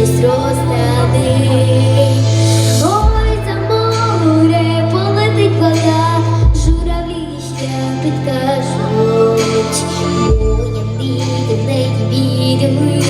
щось росте. Ой, за море полетить вода, журавлі підкажуть, бо я вірю в неї вірю.